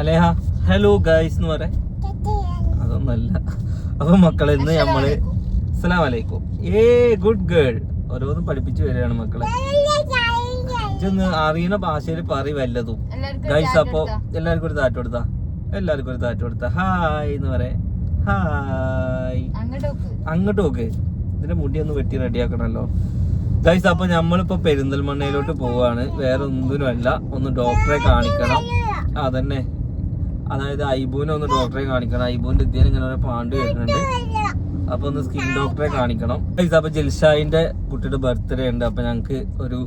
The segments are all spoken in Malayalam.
അലേഹ ഹലോ ഗൈസ് എന്ന് പറയാം. അതൊന്നല്ല. അപ്പൊ മക്കളെ ഇന്ന് നമ്മൾ അസ്സലാം വലൈക്കും ഏ ഗുഡ് ഗേൾ ഓരോന്നും പഠിപ്പിച്ചു വരികയാണ് മക്കളെ. ഇതൊന്ന് അറിയുന്ന ഭാഷയിൽ പറയും വല്ലതും. ഗൈസ് അപ്പൊ എല്ലാവർക്കും ഒരു താറ്റ് കൊടുത്താ? എല്ലാവർക്കും ഒരു താറ്റ് കൊടുത്താ. ഹായ് എന്ന് പറയാ. ഹായ് അങ്ങോട്ട് നോക്ക്. ഇതിന്റെ മുടി ഒന്ന് വെട്ടി റെഡിയാക്കണല്ലോ. ഗൈസ് അപ്പൊ നമ്മളിപ്പോ പെരിന്തൽമണ്ണയിലോട്ട് പോവാണ്. വേറെ ഒന്നിനുമല്ല ഒന്ന് ഡോക്ടറെ കാണിക്കണം. അതന്നെ. അതായത് ഐബുവിനെ ഒന്ന് ഡോക്ടറെ കാണിക്കണം. ഐബുവിന്റെ ഇദ്ദേഹം ഇങ്ങനെ ഒരു പാണ്ട് വരുന്നുണ്ട് അപ്പൊ ഒന്ന് സ്കിൻ ഡോക്ടറെ കാണിക്കണം. അപ്പൊ ജൽഷായിന്റെ കുട്ടിയുടെ ബർത്ത്ഡേ ഉണ്ട്. അപ്പൊ ഞങ്ങക്ക് ഒരു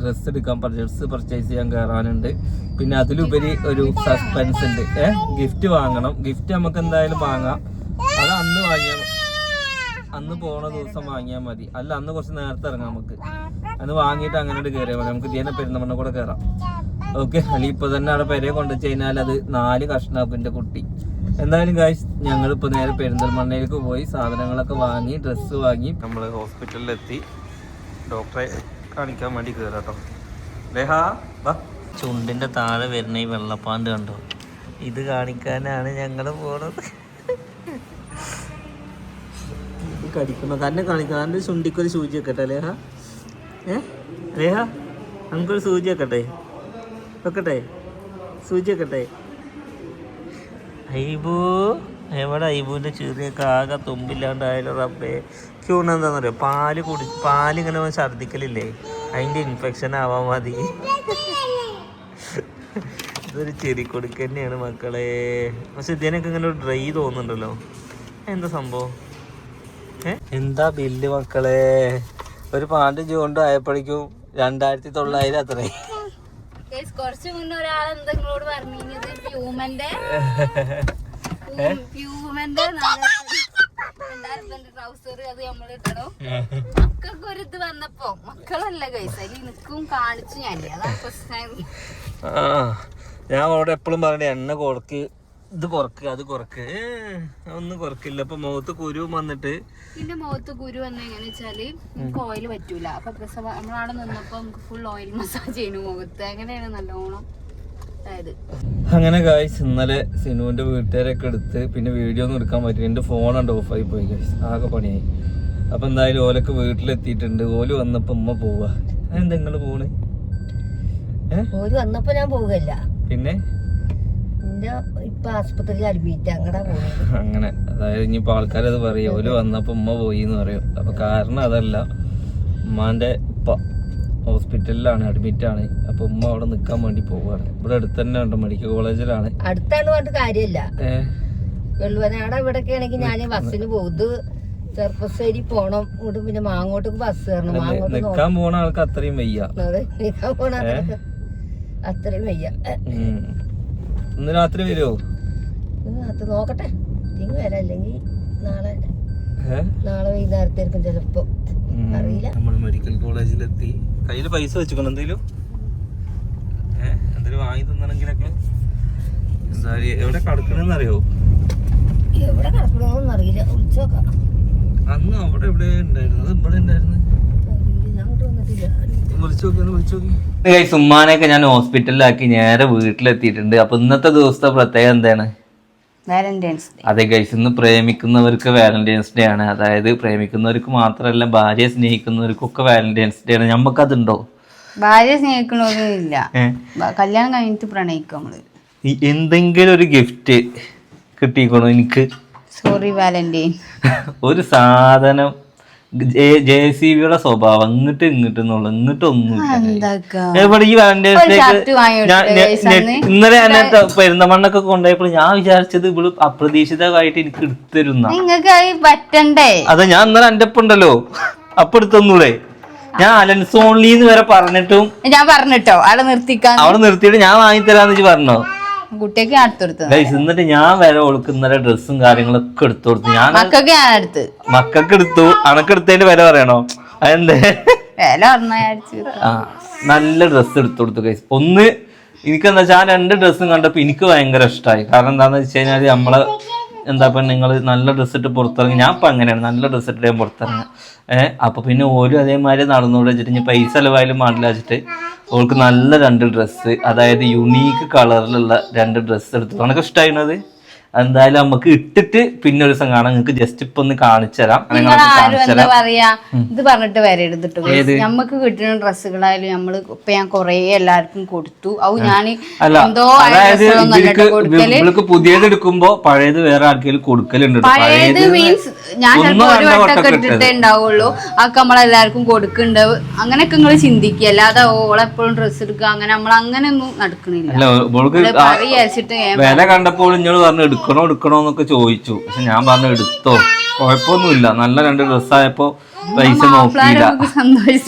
ഡ്രസ്സ് എടുക്കാൻ ഡ്രസ്സ് പർച്ചേസ് ചെയ്യാൻ കയറാനുണ്ട് പിന്നെ അതിലുപരി ഒരു സസ്പെൻസ് ഉണ്ട്. ഏഹ് ഗിഫ്റ്റ് വാങ്ങണം. ഗിഫ്റ്റ് നമുക്ക് എന്തായാലും വാങ്ങാം. അത് അന്ന് വാങ്ങിയാൽ അന്ന് പോണ ദിവസം വാങ്ങിയാൽ മതി. അല്ല അന്ന് കുറച്ച് നേരത്തെ ഇറങ്ങാം നമുക്ക്. അന്ന് വാങ്ങിയിട്ട് അങ്ങനെ കയറിയാൽ മതി. നമുക്ക് ഇതിനെ പെരുന്നമണ്ണ കൂടെ കയറാം ഓക്കെ അല്ലെങ്കിൽ ഇപ്പൊ തന്നെ അവിടെ പെരയെ കൊണ്ടു കഴിഞ്ഞാൽ അത് നാല് കഷ്ണാക്കും എന്റെ കുട്ടി. എന്തായാലും കാശ് ഞങ്ങൾ ഇപ്പൊ നേരെ പെരിന്തൽമണ്ണയിലേക്ക് പോയി സാധനങ്ങളൊക്കെ വാങ്ങി ഡ്രസ്സ് വാങ്ങി. നമ്മൾ ഹോസ്പിറ്റലിൽ എത്തി ഡോക്ടറെ കാണിക്കാൻ വേണ്ടി കയറാട്ടോ ലേഹാ വാ. ചുണ്ടിന്റെ താഴെ വരുന്ന ഈ വെള്ളപ്പാണ്ട് കണ്ടോ? ഇത് കാണിക്കാനാണ് ഞങ്ങൾ പോണത്. കടിക്കണോ. തന്നെ കാണിക്കണം. ചുണ്ടിക്കൊരു സൂചി വെക്കട്ടെ ലേഹ ഏ? ലേഹ നമുക്കൊരു സൂചി വെക്കട്ടെ വെക്കട്ടെ? സൂചി വെക്കട്ടെ? ഐബു എവിടെ ഐബുവിന്റെ ചെറിയൊക്കെ ആകെ തുമ്പില്ലാണ്ടായാലും റബ്ബേ? ക്യൂണ് എന്താണെന്നറിയോ പാൽ കുടി പാലിങ്ങനെ ഛർദ്ദിക്കലില്ലേ? അതിന്റെ ഇൻഫെക്ഷൻ ആവാൻ മതി. ഇതൊരു ചെറി കൊടുക്ക തന്നെയാണ് മക്കളെ. പക്ഷെ ഇതിനൊക്കെ ഇങ്ങനെ ഡ്രൈ തോന്നുന്നുണ്ടല്ലോ. എന്താ സംഭവം? എന്താ ബില്ല് മക്കളെ? ഒരു പാണ്ട് ജൂണ്ട് ആയപ്പോഴേക്കും രണ്ടായിരത്തി തൊള്ളായിരം അത്രേ. കുറച്ച് മുന്നേ ഒരാൾ എന്തെങ്കിലോട് പറഞ്ഞത് പ്യൂമന്റെ പ്യൂമന്റെ ട്രൗസർ അത് നമ്മൾ ഇടണം? മക്കൾക്ക് ഒരു ഇത് വന്നപ്പോ മക്കളല്ല കൈസ് അതിൽ നിൽക്കും കാണിച്ചു ഞാൻ അതാ പ്രശ്നം. ഞാൻ അവിടെ എപ്പോഴും പറയണേ എണ്ണ കുറക്ക് ഇത് കുറക്ക് അത് കുറക്ക്. ഒന്നും കുറക്കില്ല. അപ്പൊ മുഖത്ത് കുരു വന്നിട്ട്. പിന്നെ മുഖത്ത് കുരു വന്ന എങ്ങനെ വെച്ചാൽ നമുക്ക് ഓയിൽ പറ്റൂല. അപ്പൊ പ്രസവ നമ്മളവിടെ നിന്നപ്പോ നമുക്ക് ഫുൾ ഓയിൽ മസാജ് ചെയ്യണു മുഖത്ത്. അങ്ങനെയാണ് നല്ലോണം അങ്ങനെ ഗായ്സ് ഇന്നലെ സിനുവിന്റെ വീട്ടുകാരൊക്കെ എടുത്ത് പിന്നെ വീഡിയോ ഒന്നും എടുക്കാൻ പറ്റില്ല എന്റെ ഫോൺ ഉണ്ട് ആയി പോയി ഗായ്സ് ആകെ പണിയായി. അപ്പൊ എന്തായാലും ഓലൊക്കെ വീട്ടിലെത്തിയിട്ടുണ്ട്. ഓൽ വന്നപ്പോ ഉമ്മ പോവാ. എന്താ നിങ്ങൾ പോണ്? ഓൽ വന്നപ്പോ ഞാൻ പോവുകയല്ല പിന്നെ? അങ്ങനെ. അതായത് ഇനിയിപ്പോ ആൾക്കാരത് പറയും. ഓൽ വന്നപ്പോ ഉമ്മ പോയി എന്ന് പറയും. അപ്പൊ കാരണം അതല്ല. ഉമ്മാന്റെ ഉപ്പ ഹോസ്പിറ്റലിലാണ് അഡ്മിറ്റ് ആണ്. അപ്പൊ ഉമ്മ അവിടെ നിക്കാൻ വേണ്ടി പോവാണ്. ഇവിടെ അടുത്ത് തന്നെ ഉണ്ട് മെഡിക്കൽ കോളേജിലാണ് അടുത്താണ് പറഞ്ഞിട്ട് കാര്യമില്ല. വെള്ളുവനാട് ഇവിടൊക്കെ ആണെങ്കിൽ ഞാൻ ബസ്സിന് പോകും ഇത് ചെറുപ്പശ്ശേരി പോണം. ഇങ്ങോട്ട് പിന്നെ മാങ്ങോട്ടേക്ക് ബസ് കയറണം നിക്കാൻ പോണ ആൾക്ക് അത്രയും വയ്യ. നിൽക്കാൻ പോണ അത്രയും വയ്യ. ഇന്ന് രാത്രി വരുമോ ഇന്ന് അത് നോക്കട്ടെ. തിങ്ങ് വരാം. അല്ലെങ്കിൽ നാളെ നാളെ വൈകുന്നേരത്തേക്കും ചിലപ്പോ. അറിയില്ല. നമ്മൾ മെഡിക്കൽ കോളേജിലെത്തി കയ്യിൽ പൈസ വെച്ചുക്കണം വാങ്ങി എന്തായാലും എവിടെ കടക്കണെന്ന് അറിയോ? എവിടെ കിടക്കണമെന്നൊന്നും അറിയില്ല. വിളിച്ചു നോക്കാം. അന്ന് അവിടെ എവിടെ ഉണ്ടായിരുന്നു അത് ഇവിടെ ഉണ്ടായിരുന്നു അറിയില്ല ഞാൻ അങ്ങോട്ട് വന്നിട്ടില്ല വിളിച്ചു നോക്കി ഒന്ന് വിളിച്ചു നോക്കി ഉമ്മാനെയൊക്കെ ഞാൻ ഹോസ്പിറ്റലിലാക്കി നേരെ വീട്ടിലെത്തിയിട്ടുണ്ട്. അപ്പൊ ഇന്നത്തെ ദിവസത്തെ പ്രത്യേകം എന്താണ്? അതെ ഗൈസ് ഇന്ന് പ്രേമിക്കുന്നവർക്ക് വാലന്റൈൻസ് ഡേ ആണ്. അതായത് പ്രേമിക്കുന്നവർക്ക് മാത്രമല്ല ഭാര്യയെ സ്നേഹിക്കുന്നവർക്കൊക്കെ വാലന്റൈൻസ് ഡേ ആണ്. നമുക്കതുണ്ടോ ഭാര്യ സ്നേഹിക്കണമൊന്നുമില്ല ഇല്ല കല്യാണം കഴിഞ്ഞിട്ട് പ്രണയിക്കും നമ്മൾ. എന്തെങ്കിലും ഒരു ഗിഫ്റ്റ് കിട്ടിക്കണോ എനിക്ക്? സോറി വാലന്റൈൻ ഒരു സാധനം ജെ സി ബിയുടെ സ്വഭാവം. അങ്ങോട്ട് ഇങ്ങോട്ട് എന്നുള്ള ഇങ്ങോട്ട് ഒന്നും ഈ വാലന്റൈൻസ് ഡേക്ക്? ഇന്നലെ ഞാൻ പെരുന്തമണ്ണൊക്കെ കൊണ്ടുപോയപ്പോൾ ഞാൻ വിചാരിച്ചത് ഇവൾ അപ്രതീക്ഷിതമായിട്ട് എനിക്ക് എടുത്തരുന്ന പറ്റണ്ടേ? അതെ ഞാൻ ഇന്നലെ എന്റെ ഒപ്പം ഉണ്ടല്ലോ. അപ്പൊ എടുത്തൊന്നൂടെ ഞാൻ അലൻസ് ഓൺലി എന്ന് വരെ പറഞ്ഞിട്ടും ഞാൻ പറഞ്ഞിട്ടോ? അവിടെ നിർത്തിക്കാൻ? അവിടെ നിർത്തിയിട്ട് ഞാൻ വാങ്ങിത്തരാന്ന് വെച്ച് പറഞ്ഞോ? കുട്ടിയൊക്കെ ഗൈസ് എന്നിട്ട് ഞാൻ വരെ ഓൾക്ക് ഇന്നലെ ഡ്രസ്സും കാര്യങ്ങളൊക്കെ എടുത്തു കൊടുത്തു ഞാൻ മക്കൾക്ക് ഞാൻ എടുത്ത്. മക്കൾക്ക് എടുത്തു. അണക്കെടുത്തതിന്റെ വില പറയണോ? അതെന്തേ? വില നല്ല ഡ്രസ്സ് എടുത്തു കൊടുത്തു കൈസ് ഒന്ന് എനിക്കെന്താ വെച്ചാൽ ആ രണ്ട് ഡ്രസ്സും കണ്ടപ്പോ എനിക്ക് ഭയങ്കര ഇഷ്ടമായി കാരണം എന്താന്ന് വെച്ച് കഴിഞ്ഞാൽ നമ്മളെ എന്താ പറയുക നിങ്ങൾ നല്ല ഡ്രസ്സ് ഇട്ട് പുറത്തിറങ്ങി ഞാൻ ഇപ്പം അങ്ങനെയാണ് നല്ല ഡ്രസ്സ് ഇട്ട് ഞാൻ പുറത്തിറങ്ങുക. ഏഹ് അപ്പം പിന്നെ ഓരും അതേമാതിരി നടന്നുകൂടെ വെച്ചിട്ട് ഇനി പൈസ ചിലവായാലും പാടില്ല വെച്ചിട്ട് ഓൾക്ക് നല്ല രണ്ട് ഡ്രസ്സ് അതായത് യുണീക്ക് കളറിലുള്ള രണ്ട് ഡ്രസ്സ് എടുത്തു നിനക്ക് ഇഷ്ടമായിരുന്നത് എന്തായാലും നമുക്ക് ഇട്ടിട്ട് പിന്നെ ഒരു ദിവസം കാണാം. നിങ്ങൾക്ക് ജസ്റ്റ് ഇപ്പൊ ഒന്ന് കാണിച്ചു തരാം. അങ്ങനെ നിങ്ങൾ നിങ്ങൾക്ക് ആരും എന്താ പറയാ? ഇത് പറഞ്ഞിട്ട് വരെ എടുത്തിട്ട് നമുക്ക് കിട്ടുന്ന ഡ്രസ്സുകളായാലും നമ്മൾ ഇപ്പൊ ഞാൻ കൊറേ എല്ലാവർക്കും കൊടുത്തു. അവ ഞാൻ എന്തോ പുതിയത് എടുക്കുമ്പോ പഴയത് വേറെ ആർക്കെങ്കിലും കൊടുക്കലുണ്ട് പഴയത് മീൻസ് ഞാൻ ചിലപ്പോ ഒരു വട്ടമൊക്കെ ഇട്ടിട്ടേ. ഉണ്ടാവുള്ളൂ. അതൊക്കെ നമ്മളെല്ലാവർക്കും കൊടുക്കുന്നുണ്ട് അങ്ങനെയൊക്കെ നിങ്ങൾ ചിന്തിക്കുക അല്ലാതെ ഓളെപ്പോഴും ഡ്രസ്സ് എടുക്കുക അങ്ങനെ നമ്മൾ അങ്ങനെ ഒന്നും നടക്കണില്ല വില കണ്ടപ്പോൾ നിങ്ങൾ പറഞ്ഞു എടുക്കണോ എടുക്കണോ എന്നൊക്കെ ചോദിച്ചു. പക്ഷെ ഞാൻ പറഞ്ഞു എടുത്തോ. കുഴപ്പമൊന്നുമില്ല. നല്ല രണ്ട് ഡ്രസ്സായപ്പോ പൈസ നോക്കിയില്ല.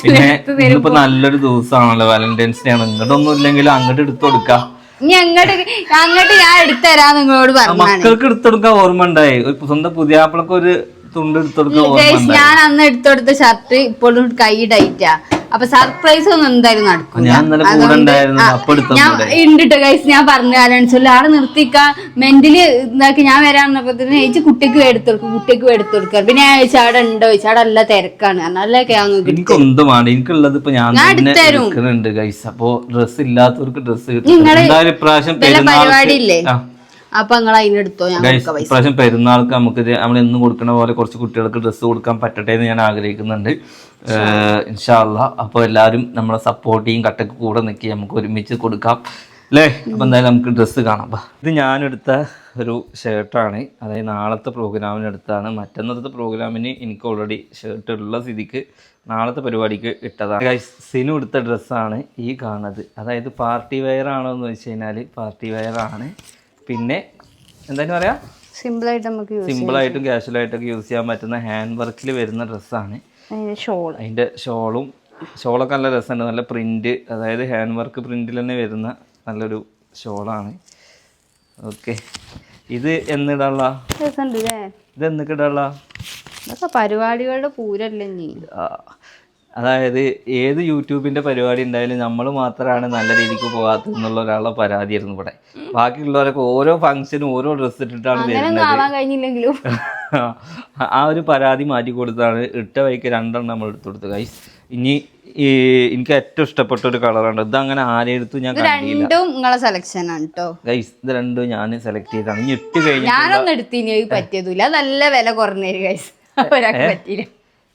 പിന്നെ ഇന്നിപ്പോ നല്ലൊരു ദിവസമാണല്ലോ വാലന്റൈൻസ് ഡേ ആണ്. ഇങ്ങോട്ടൊന്നും ഇല്ലെങ്കിലും അങ്ങോട്ട് എടുത്തു കൊടുക്കാം. ഇനി അങ്ങോട്ട് അങ്ങോട്ട് ഞാൻ എടുത്തരാ നിങ്ങളോട് പറഞ്ഞു മക്കൾക്ക് എടുത്തെടുക്കാൻ ഓർമ്മ ഉണ്ടായി. സ്വന്തം പുതിയാപ്പിളക്ക് ഒരു തുണ്ട് എടുത്തെടുക്കാൻ ഓർമ്മ ഞാൻ അന്ന് എടുത്തെടുത്ത ഷർട്ട് ഇപ്പോഴും കൈ ടൈറ്റാ. അപ്പൊ സർപ്രൈസ് ഒന്നും എന്തായാലും നടക്കും ഞാൻ ഉണ്ടിട്ട് ഗൈസ് ഞാൻ പറഞ്ഞു ആലോചിച്ചല്ലോ ആളെ നിർത്തിക്ക. മെന്റലി ഇതാക്കി ഞാൻ വരാന്നപ്പോ ചേച്ചി കുട്ടിക്ക് എടുത്തെടുക്കും കുട്ടിക്ക് എടുത്തെടുക്കാം. പിന്നെ ഞാൻ ചോദിച്ചു അവിടെ ഉണ്ടോ? ചോദിച്ചു അവിടെ നല്ല തിരക്കാണ് നല്ലൊക്കെ എനിക്കുള്ളത് ഇപ്പൊ ഞാൻ എടുത്തരും. ഗൈസ് അപ്പൊ ഡ്രസ് ഇല്ലാത്തവർക്ക് ഡ്രസ് കിട്ടും. പരിപാടി ഇല്ലേ അപ്പൊ നിങ്ങൾ അതിനെടുത്തോ ഞാൻ ഇപ്രാവശ്യം പെരുന്നാൾക്ക് നമുക്ക് നമ്മൾ ഇന്ന് കൊടുക്കുന്ന പോലെ കുറച്ച് കുട്ടികൾക്ക് ഡ്രസ്സ് കൊടുക്കാൻ പറ്റട്ടെ എന്ന് ഞാൻ ആഗ്രഹിക്കുന്നുണ്ട്. ഇൻഷാല്ല അപ്പോൾ എല്ലാവരും നമ്മളെ സപ്പോർട്ട് ചെയ്യും കട്ടക്ക് കൂടെ നിൽക്കി നമുക്ക് ഒരുമിച്ച് കൊടുക്കാം. അല്ലേ? അപ്പം എന്തായാലും നമുക്ക് ഡ്രസ്സ് കാണാം. ഇത് ഞാനെടുത്ത ഒരു ഷർട്ടാണ് അതായത് നാളത്തെ പ്രോഗ്രാമിന് എടുത്താണ് മറ്റന്നത്തെ പ്രോഗ്രാമിന് എനിക്ക് ഓൾറെഡി ഷർട്ട് ഉള്ള സ്ഥിതിക്ക് നാളത്തെ പരിപാടിക്ക് ഇട്ടതാണ്. സിനു എടുത്ത ഡ്രസ്സാണ് ഈ കാണുന്നത്. അതായത് പാർട്ടി വെയർ ആണോ എന്ന് വെച്ച് കഴിഞ്ഞാൽ പാർട്ടി വെയർ ആണ്. പിന്നെ എന്തായാലും പറയാ. സിമ്പിൾ ആയിട്ട് നമുക്ക് യൂസ് സിമ്പിൾ ആയിട്ടും കാഷ്വൽ ആയിട്ടൊക്കെ യൂസ് ചെയ്യാൻ പറ്റുന്ന ഹാൻഡ് വർക്കിൽ വരുന്ന ഡ്രസ്സാണ്. അതിന്റെ ഷോൾ അതിന്റെ ഷോളും ഷോളൊക്കെ നല്ല രസമുണ്ട്. നല്ല പ്രിന്റ് അതായത് ഹാൻഡ് വർക്ക് പ്രിന്റിൽ തന്നെ വരുന്ന നല്ലൊരു ഷോളാണ്. ഓക്കെ. ഇത് എന്നിടാനുള്ള ഇത് എന്നൊക്കെ ഇടാനുള്ള? പരിപാടികളുടെ പൂരല്ലേ നീ അതായത് ഏത് യൂട്യൂബിന്റെ പരിപാടി ഉണ്ടായാലും നമ്മൾ മാത്രമാണ് നല്ല രീതിക്ക് പോകാത്തത് എന്നുള്ള ഒരാളുടെ പരാതിയായിരുന്നു ഇവിടെ. ബാക്കിയുള്ളവരൊക്കെ ഓരോ ഫംഗ്ഷനും ഓരോ ഡ്രസ്സ് ഇട്ടിട്ടാണ് വരുന്നത്. ആ ഒരു പരാതി മാറ്റി കൊടുത്താണ് ഇട്ട വൈക്ക് രണ്ടെണ്ണം നമ്മൾ എടുത്തു കൊടുത്തു ഗൈസ് ഇനി ഈ എനിക്ക് ഏറ്റവും ഇഷ്ടപ്പെട്ട ഒരു കളറാണ് ഇത് അങ്ങനെ ആരെ ആരെടുത്തു ഞാൻ രണ്ടും നിങ്ങളെ സെലക്ഷൻ ആണ് കേട്ടോ ഗൈസ് ഇത് രണ്ടും ഞാൻ സെലക്ട് ചെയ്താണ് ഇനി ഇട്ട് കഴിഞ്ഞാൽ ഞാനൊന്നും എടുത്തിനി പറ്റിയതില്ല നല്ല വില കുറഞ്ഞു ഗൈസ് പറ്റിയില്ല.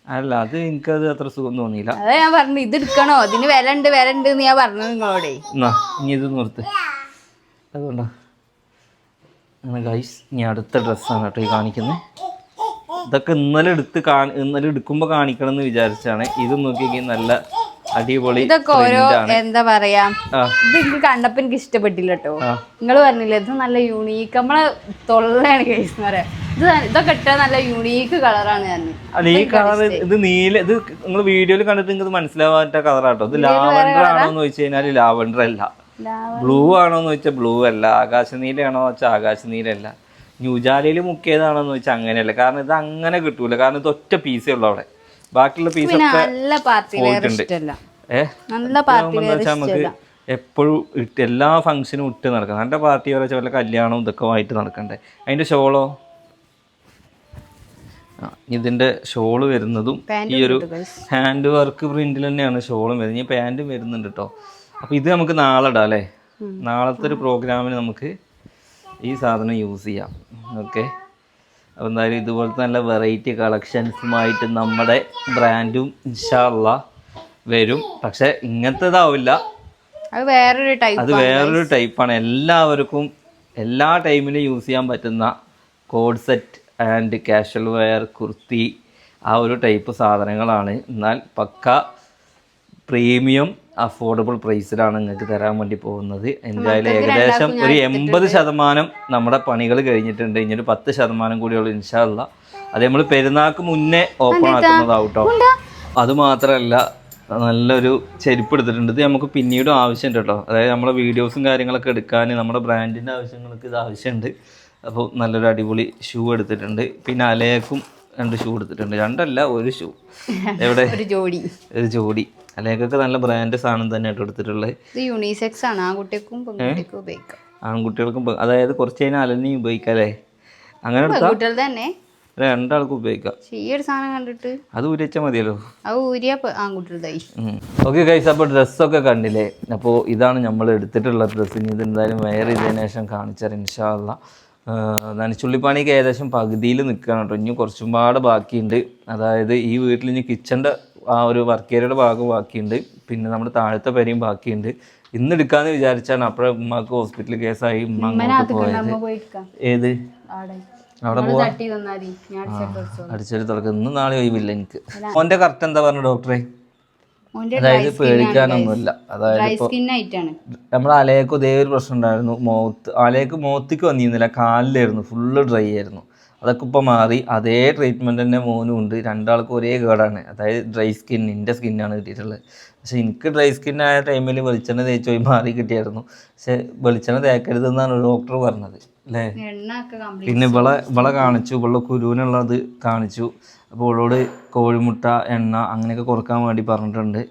അല്ല അത് എനിക്കത് അത്ര സുഖം തോന്നിയില്ല. അതാ ഞാൻ പറഞ്ഞു ഇത് എടുക്കണോ? അതിന് വില ഉണ്ട് വില ഉണ്ട് എന്ന് ഞാൻ പറഞ്ഞു നിങ്ങളോടെ. എന്നാ ഇനി ഇത് നിർത്ത്. അതുകൊണ്ടാ. അങ്ങനെ ഗൈസ് ഇനി അടുത്ത ഡ്രസ്സാണ് കേട്ടോ ഈ കാണിക്കുന്നത് ഇതൊക്കെ ഇന്നലെ എടുത്ത് കാണി ഇന്നലെ എടുക്കുമ്പോൾ കാണിക്കണം എന്ന് വിചാരിച്ചാണ്. ഇത് നോക്കി നല്ല അടിപൊളി ഇതൊക്കെ ഓരോ. എന്താ പറയാ? ഇത് എനിക്ക് കണ്ടപ്പോ എനിക്ക് ഇഷ്ടപ്പെട്ടില്ല കേട്ടോ നിങ്ങൾ പറഞ്ഞില്ലേ ഇത് നല്ല യൂണീക്ക് നമ്മളെ തൊള്ളയാണ് കേസ് എന്ന് പറയാം. ഇത് ഇതൊക്കെ ഇട്ട നല്ല യൂണീക്ക് കളറാണ് ഞാൻ. അല്ല ഈ കളർ ഇത് നീല ഇത് നിങ്ങൾ വീഡിയോയിൽ കണ്ടിട്ട് നിങ്ങൾക്ക് മനസ്സിലാവാത്ത കളറാട്ടോ ഇത് ലാവൻഡർ ആണോ എന്ന് ചോദിച്ചു കഴിഞ്ഞാൽ ലാവൻഡർ അല്ല. ബ്ലൂ ആണോ എന്ന് വെച്ചാൽ ബ്ലൂ അല്ല. ആകാശനീലയാണോ എന്ന് വെച്ചാൽ ആകാശനീലല്ല ന്യൂജാലയിൽ മുക്കിയതാണോ എന്ന് വെച്ചാൽ അങ്ങനെയല്ല. കാരണം ഇത് അങ്ങനെ കിട്ടൂല. കാരണം ഇത് ഒറ്റ പീസേ ഉള്ളൂ അവിടെ. ബാക്കിയുള്ള പീസ് നല്ല പാർട്ടി വെയർ പോയിട്ടുണ്ട്. ഇഷ്ടമല്ല. നല്ല പാർട്ടി വെയർ എപ്പോഴും ഇട്ട് എല്ലാ ഫംഗ്ഷനും ഇട്ട് നടക്കണം. നല്ല പാർട്ടി വരെ വല്ല കല്യാണവും ഇതൊക്കെ ആയിട്ട് നടക്കണ്ടേ? അതിന്റെ ഷോളോ? ഇതിന്റെ ഇതിന്റെ ഷോൾ വരുന്നതും ഈ ഒരു ഹാൻഡ് വർക്ക് പ്രിന്റിൽ തന്നെയാണ് ഷോളും വരുന്നത്. ഈ പാന്റും വരുന്നുണ്ട് കേട്ടോ അപ്പോൾ ഇത് നമുക്ക് നാളെ ഇടാം അല്ലേ? നാളത്തെ ഒരു പ്രോഗ്രാമിന് നമുക്ക് ഈ സാധനം യൂസ് ചെയ്യാം. ഓക്കെ അപ്പോൾ എന്തായാലും ഇതുപോലത്തെ നല്ല വെറൈറ്റി കളക്ഷൻസുമായിട്ട് നമ്മുടെ ബ്രാൻഡും ഇൻഷാള്ള വരും. പക്ഷെ ഇങ്ങനത്തേതാവില്ല. അത് വേറൊരു ടൈപ്പ് അത് വേറൊരു ടൈപ്പാണ് എല്ലാവർക്കും എല്ലാ ടൈമിലും യൂസ് ചെയ്യാൻ പറ്റുന്ന coord set and casual wear kurti ആ ഒരു ടൈപ്പ് സാധനങ്ങളാണ്. എന്നാൽ പക്ക പ്രീമിയം അഫോർഡബിൾ പ്രൈസിലാണ് നിങ്ങൾക്ക് തരാൻ വേണ്ടി പോകുന്നത്. എന്തായാലും ഏകദേശം ഒരു എൺപത് ശതമാനം നമ്മുടെ പണികൾ കഴിഞ്ഞിട്ടുണ്ട്. ഇനി ഒരു പത്ത് ശതമാനം കൂടിയുള്ള ഇൻഷാല്ല അത് നമ്മൾ പെരുന്നാൾക്ക് മുന്നേ ഓപ്പൺ ആക്കുന്നതാവട്ടോ. അത് മാത്രമല്ല നല്ലൊരു ചെരുപ്പ് എടുത്തിട്ടുണ്ട്. ഇത് നമുക്ക് പിന്നീടും ആവശ്യമുണ്ട് കേട്ടോ. അതായത് നമ്മുടെ വീഡിയോസും കാര്യങ്ങളൊക്കെ എടുക്കാൻ നമ്മുടെ ബ്രാൻഡിന്റെ ആവശ്യങ്ങൾക്ക് ഇത് ആവശ്യമുണ്ട്. അപ്പോൾ നല്ലൊരു അടിപൊളി ഷൂ എടുത്തിട്ടുണ്ട്. പിന്നെ അലയക്കും രണ്ട് ഷൂ എടുത്തിട്ടുണ്ട്. രണ്ടല്ല ഒരു ഷൂ എവിടെ? ഒരു ജോഡി. ഒരു ജോഡി. അലയക്കൊക്കെ നല്ല ബ്രാൻഡ് സാധനം തന്നെ എടുത്തിട്ടുള്ളത്. ഇത് യൂണിസെക്സ് ആണ്. ആൺകുട്ടിക്കും പെൺകുട്ടിക്കും ഉപയോഗിക്കാം. ആൺകുട്ടികൾക്കും പെ- അതായത് കുറച്ച് കഴിഞ്ഞാൽ അലനി ഉപയോഗിക്കാം അല്ലേ? അങ്ങനെ എടുത്താൽ തന്നെ? രണ്ടാൾക്കും ഉപയോഗിക്കാം. പക്ഷെ ഈ ഒരു സാധനം കണ്ടിട്ട് അത് ഊരിച്ചാൽ മതിയല്ലോ. അത് ഊരിയ ആൺകുട്ടികളുതായി ഓക്കെ ഗൈസ് അപ്പോൾ ഡ്രസ്സൊക്കെ കണ്ടില്ലേ? അപ്പോൾ ഇതാണ് നമ്മൾ എടുത്തിട്ടുള്ള ഡ്രസ്സ്. ഇനി ഇതെന്തായാലും വേറെ ചെയ്തതിന് ശേഷം കാണിച്ചാൽ ഇൻഷാല്ല നനച്ചുള്ളിപ്പാണിക്ക് ഏകദേശം പകുതിയിൽ നിൽക്കുകയാണ് കേട്ടോ. ഇനി കുറച്ചും പാട് ബാക്കിയുണ്ട്. അതായത് ഈ വീട്ടിൽ ഇനി കിച്ചന്റെ ആ ഒരു വർക്ക് ഏരിയയുടെ ഭാഗം ബാക്കിയുണ്ട്. പിന്നെ നമ്മുടെ താഴത്തെ പേരെയും ബാക്കിയുണ്ട്. ഇന്ന് എടുക്കാന്ന് വിചാരിച്ചാണ്. അപ്പഴ ഉമ്മാക്ക് ഹോസ്പിറ്റൽ കേസായി. ഉമ്മ അങ്ങോട്ട് പോയത്. ഏത്? അവിടെ. അടിച്ചൊരു തുടക്കം. ഇന്ന് നാളെ ഒഴിവില്ല എനിക്ക്. ഓന്റെ കറക്റ്റ് എന്താ പറഞ്ഞു ഡോക്ടറെ? അതായത് പേടിക്കാനൊന്നുമില്ല. അതായത് നമ്മൾ അലയൊക്കെ ഇതേ ഒരു പ്രശ്നം ഉണ്ടായിരുന്നു. മോത്ത്. അലയൊക്കെ മോത്തിക്ക് വന്നിരുന്നില്ല. കാലിലായിരുന്നു. ഫുള്ള് ഡ്രൈ ആയിരുന്നു. അതൊക്കെ ഇപ്പോൾ മാറി. അതേ ട്രീറ്റ്മെന്റ് തന്നെ മോനും ഉണ്ട്. രണ്ടാൾക്കും ഒരേ കേടാണ്. അതായത് ഡ്രൈ സ്കിൻ എന്റെ സ്കിന്നാണ് കിട്ടിയിട്ടുള്ളത്. പക്ഷേ എനിക്ക് ഡ്രൈ സ്കിൻ ആയ ടൈമിൽ വെളിച്ചെണ്ണ തേച്ച് പോയി മാറി കിട്ടിയായിരുന്നു. പക്ഷേ വെളിച്ചെണ്ണ തേക്കരുതെന്നാണ് ഡോക്ടർ പറഞ്ഞത്. അല്ലേ? പിന്നെ ഇവളെ ഇവളെ കാണിച്ചു. ഇവളെ കുരുവിനുള്ളത് കാണിച്ചു. അപ്പോൾ ഇവളോട് കോഴിമുട്ട എണ്ണ അങ്ങനെയൊക്കെ കുറയ്ക്കാൻ വേണ്ടി പറഞ്ഞിട്ടുണ്ട്.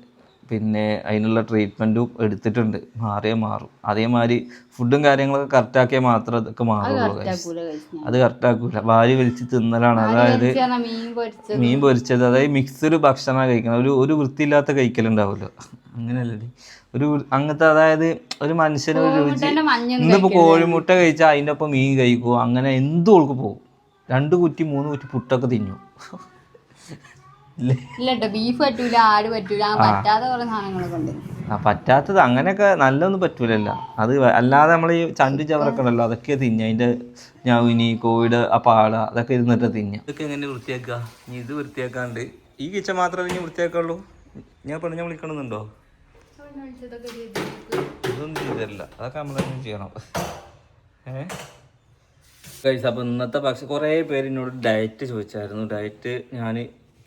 പിന്നെ അതിനുള്ള ട്രീറ്റ്മെന്റും എടുത്തിട്ടുണ്ട്. മാറിയേ മാറും. അതേമാതിരി ഫുഡും കാര്യങ്ങളൊക്കെ കറക്റ്റാക്കിയാൽ മാത്രമേ അതൊക്കെ മാറുള്ളൂ അത് കറക്റ്റാക്കൂല വാരി വലിച്ച് തിന്നലാണ്. അതായത് മീൻ പൊരിച്ചത് അതായത് മിക്സഡ് ഭക്ഷണം കഴിക്കണം ഒരു ഒരു വൃത്തിയില്ലാത്ത കഴിക്കലുണ്ടാവുമല്ലോ. അങ്ങനെയല്ലേ ഒരു അങ്ങനത്തെ അതായത് ഒരു മനുഷ്യന് ഒരു രുചി. ഇന്നിപ്പോൾ ഇന്നിപ്പോ കോഴിമുട്ട കഴിച്ചാൽ അതിന്റെ ഒപ്പം മീൻ കഴിക്കുമോ അങ്ങനെ എന്തും ഓൾക്ക് പോകും. രണ്ട് കുറ്റി മൂന്ന് കുറ്റി പുട്ടൊക്കെ തിന്നു. ഇല്ലേ? ഇല്ല കേട്ടോ ബീഫ് പറ്റൂല ആട് പറ്റൂല ആ പറ്റാത്ത കുറെ സാധനങ്ങളൊക്കെ ഉണ്ട്. ആ പറ്റാത്തത് അങ്ങനെയൊക്കെ നല്ലൊന്നും പറ്റൂലല്ല. അത് അല്ലാതെ നമ്മൾ ഈ ചണ്ടി ചവറൊക്കെ ഉണ്ടല്ലോ അതൊക്കെ തിന്ന അതിന്റെ ഞാവിനി കോവിഡ് ആ പാട അതൊക്കെ ഇരുന്നിട്ട് തിന്ന. ഇതൊക്കെ എങ്ങനെ വൃത്തിയാക്കുക ഇനി ഇത് വൃത്തിയാക്കാണ്ട്. ഈ കിച്ചൺ മാത്രമേ ഇനി വൃത്തിയാക്കുള്ളൂ? ഞാൻ പെണ്ണിനെ വിളിക്കണമെന്നുണ്ടോ ഇതൊന്നും ചെയ്തല്ല അതൊക്കെ നമ്മൾ തന്നെ ചെയ്യണം. ഏഹ് കഴിച്ച അപ്പോൾ ഇന്നത്തെ പക്ഷെ കുറേ പേര് എന്നോട് ഡയറ്റ് ചോദിച്ചായിരുന്നു. ഡയറ്റ് ഞാൻ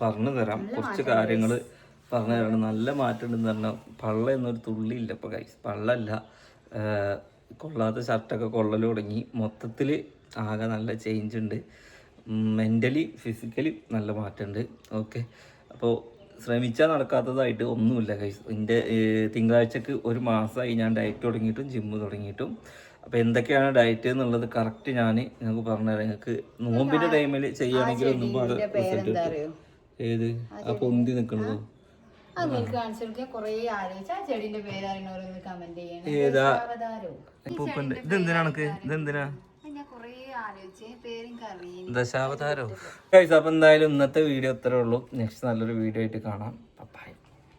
പറഞ്ഞു തരാം. കുറച്ച് കാര്യങ്ങൾ പറഞ്ഞു തരാണ് നല്ല മാറ്റം ഉണ്ടെന്ന് പറഞ്ഞാൽ പള്ള എന്നൊരു തുള്ളി ഇല്ല ഇപ്പോൾ കൈസ് പള്ളല്ല കൊള്ളാത്ത ഷർട്ടൊക്കെ കൊള്ളൽ തുടങ്ങി. മൊത്തത്തിൽ ആകെ നല്ല ചേഞ്ച് ഉണ്ട്. മെന്റലി ഫിസിക്കലി നല്ല മാറ്റമുണ്ട്. ഓക്കെ അപ്പോൾ ശ്രമിച്ചാൽ നടക്കാത്തതായിട്ട് ഒന്നുമില്ല കൈസ് എന്റെ തിങ്കളാഴ്ചക്ക് ഒരു മാസമായി ഞാൻ ഡയറ്റ് തുടങ്ങിയിട്ടും ജിമ്മ് തുടങ്ങിയിട്ടും. അപ്പോൾ എന്തൊക്കെയാണ് ഡയറ്റ് എന്നുള്ളത് കറക്റ്റ് ഞാൻ നിങ്ങൾക്ക് പറഞ്ഞുതരാം നിങ്ങൾക്ക് നോമ്പിന്റെ ടൈമിൽ ചെയ്യുകയാണെങ്കിൽ ഒന്നും പാട് റിസൾട്ട് കിട്ടും ഏത്? ആ പൊന്തി നിക്കണത്? അത് നിങ്ങൾക്ക് കാണിച്ചു കൊടുക്കുക കുറേ ആലോചിച്ച്. ആ ചെടിന്റെ പേര് അറിയണവരൊന്ന് കമന്റ് ചെയ്യണം. ഏതാ? ഇതെന്തിനാണ് ഇതെന്തിനാ ദശാവതാരോ അപ്പൊ അപ്പോൾ എന്തായാലും ഇന്നത്തെ വീഡിയോ ഇത്രേ ഉള്ളൂ. നെക്സ്റ്റ് നല്ലൊരു വീഡിയോ ആയിട്ട് കാണാം.